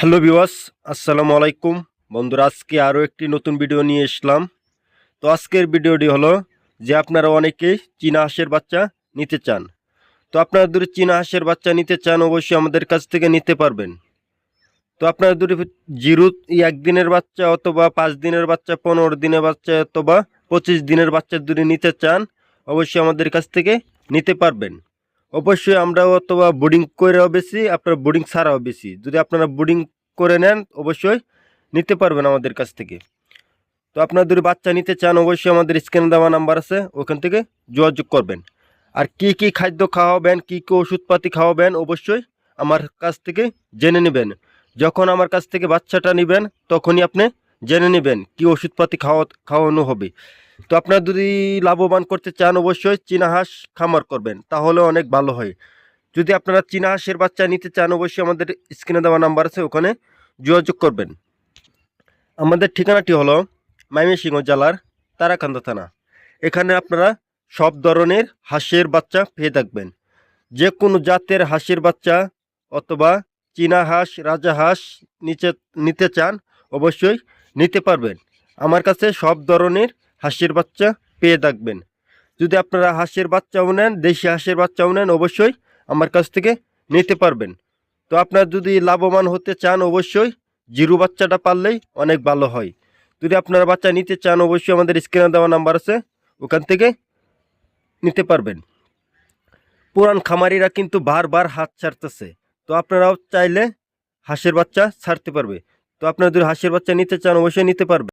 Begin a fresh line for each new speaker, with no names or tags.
Hello বিওয়াস আসসালামু আলাইকুম। বন্ধুরা, আজকে আরও একটি নতুন ভিডিও নিয়ে এসলাম। তো আজকের ভিডিওটি হলো যে আপনারা অনেকেই চীনা হাঁসের বাচ্চা নিতে চান। তো আপনারা যদি চীনা হাঁসের বাচ্চা নিতে চান, অবশ্যই আমাদের কাছ থেকে নিতে পারবেন। তো আপনারা যদি জিরো একদিনের বাচ্চা অথবা পাঁচ দিনের বাচ্চা, পনেরো দিনের বাচ্চা অথবা পঁচিশ দিনের বাচ্চা যদি নিতে চান, অবশ্যই আমাদের কাছ থেকে নিতে পারবেন। অবশ্যই আমরা অথবা বোর্ডিং করেও বেশি, আপনার বোর্ডিং ছাড়াও বেশি। যদি আপনারা বোর্ডিং করে নেন, অবশ্যই নিতে পারবেন আমাদের কাছ থেকে। তো আপনারা যদি বাচ্চা নিতে চান, অবশ্যই আমাদের স্ক্রিনে দেওয়া নাম্বার আছে, ওখান থেকে যোগাযোগ করবেন। আর কি কি খাদ্য খাওয়াবেন, কি কী ওষুধপাতি খাওয়াবেন, অবশ্যই আমার কাছ থেকে জেনে নেবেন। যখন আমার কাছ থেকে বাচ্চাটা নেবেন, তখনই আপনি জেনে নেবেন কি ওষুধপাতি খাওয়া খাওয়ানো হবে। তো আপনারা যদি লাভবান করতে চান, অবশ্যই চীনা হাঁস খামার করবেন, তাহলে অনেক ভালো হয়। যদি আপনারা চীনা হাঁসের বাচ্চা নিতে চান, অবশ্যই আমাদের স্ক্রিনে দেওয়া নাম্বার আছে, ওখানে যোগাযোগ করবেন। আমাদের ঠিকানাটি হলো ময়মনসিংহ জেলার তারাকান্ত থানা। এখানে আপনারা সব ধরনের হাঁসের বাচ্চা পেয়ে থাকবেন। যে কোনো জাতের হাঁসের বাচ্চা অথবা চীনা হাঁস, রাজা হাঁস নিচে, নিতে চান, অবশ্যই নিতে পারবেন। আমার কাছে সব ধরনের হাঁসের বাচ্চা পেয়ে থাকবেন। যদি আপনারা হাঁসের বাচ্চাও নেন, দেশি হাঁসের বাচ্চাও নেন, অবশ্যই আমার কাছ থেকে নিতে পারবেন। তো আপনার যদি লাভবান হতে চান, অবশ্যই জিরু বাচ্চাটা পারলেই অনেক ভালো হয়। যদি আপনারা বাচ্চা নিতে চান, অবশ্যই আমাদের স্ক্রিনে দেওয়া নাম্বার আছে, ওখান থেকে নিতে পারবেন। পুরান খামারিরা কিন্তু বারবার হাত ছাড়তেছে। তো আপনারাও চাইলে হাঁসের বাচ্চা ছাড়তে পারবে। তো আপনারা যদি হাঁসের বাচ্চা নিতে চান, অবশ্যই নিতে পারবে